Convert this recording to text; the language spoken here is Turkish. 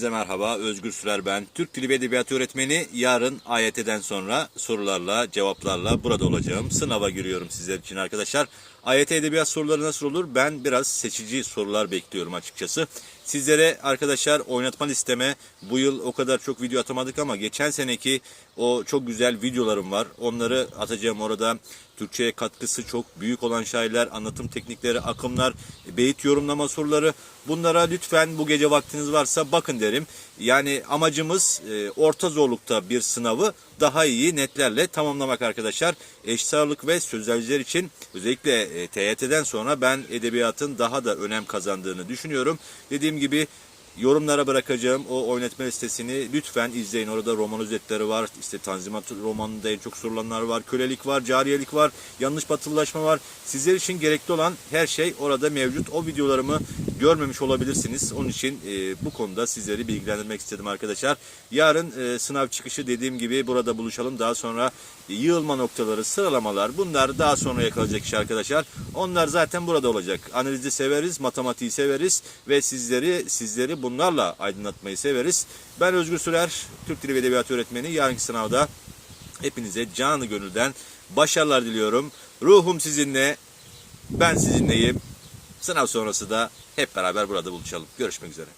Hepinize merhaba. Özgür Sürer ben. Türk Dili ve Edebiyatı öğretmeni. Yarın AYT'den sonra sorularla, cevaplarla burada olacağım. Sınava giriyorum sizler için arkadaşlar. AYT edebiyat soruları nasıl olur? Ben biraz seçici sorular bekliyorum açıkçası. Sizlere arkadaşlar oynatma listeme bu yıl o kadar çok video atamadık ama geçen seneki o çok güzel videolarım var. Onları atacağım orada. Türkçe'ye katkısı çok büyük olan şairler, anlatım teknikleri, akımlar, beyit yorumlama soruları. Bunlara lütfen bu gece vaktiniz varsa bakın derim. Yani amacımız e, orta zorlukta bir sınavı daha iyi netlerle tamamlamak arkadaşlar. Eşit ve sözelciler için özellikle e, TYT'den sonra ben edebiyatın daha da önem kazandığını düşünüyorum. Dediğim gibi Yorumlara bırakacağım o oynatma listesini lütfen izleyin. Orada roman özetleri var. İşte Tanzimat romanında en çok sorulanlar var. Kölelik var, cariyelik var, yanlış batılılaşma var. Sizler için gerekli olan her şey orada mevcut. O videolarımı görmemiş olabilirsiniz. Onun için e, bu konuda sizleri bilgilendirmek istedim arkadaşlar. Yarın e, sınav çıkışı dediğim gibi burada buluşalım. Daha sonra yığılma noktaları, sıralamalar bunlar daha sonra yakalayacak iş arkadaşlar. Onlar zaten burada olacak. Analizi severiz, matematiği severiz ve sizleri sizleri bunlarla aydınlatmayı severiz. Ben Özgür Sürer, Türk Dili ve Edebiyatı öğretmeni. Yarınki sınavda hepinize canı gönülden başarılar diliyorum. Ruhum sizinle, ben sizinleyim. Sınav sonrası da hep beraber burada buluşalım. Görüşmek üzere.